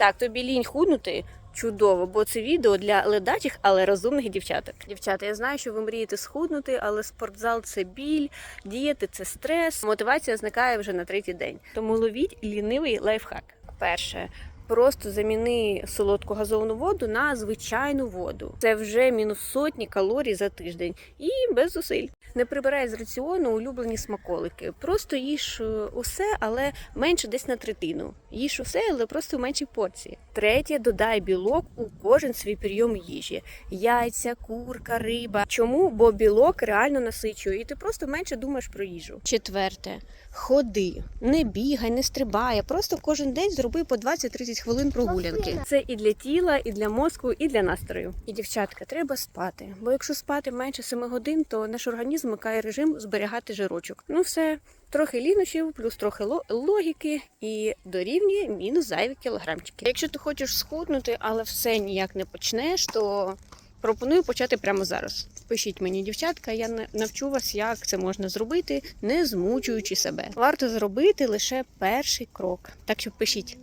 Так, тобі лінь худнути. Чудово, бо це відео для ледачих, але розумних дівчаток. Дівчата, я знаю, що ви мрієте схуднути, але спортзал це біль, дієти це стрес. Мотивація зникає вже на третій день. Тому ловіть лінивий лайфхак. Перше. Просто заміни солодку газовану воду на звичайну воду. Це вже мінус сотні калорій за тиждень і без зусиль. Не прибирай з раціону улюблені смаколики. Просто їж е, усе, але менше десь на третину. Їж усе, але просто в меншій порції. Третє, додай білок у кожен свій прийом їжі: яйця, курка, риба. Чому? Бо білок реально насичує, і ти просто менше думаєш про їжу. Четверте, ходи, не бігай, не стрибай, просто кожен день зроби по 20-30 хвилин прогулянки. Це і для тіла, і для мозку, і для настрою. І дівчатка, треба спати. Бо якщо спати менше 7 годин, то наш організм вмикає режим зберігати жирочок. Ну все, трохи лінощів, плюс трохи ло- логіки і дорівнює мінус зайві кілограмчики. Якщо ти хочеш схуднути, але все ніяк не почнеш, то пропоную почати прямо зараз. Пишіть мені, дівчатка, я на- навчу вас, як це можна зробити, не змучуючи себе. Варто зробити лише перший крок. Так що пишіть.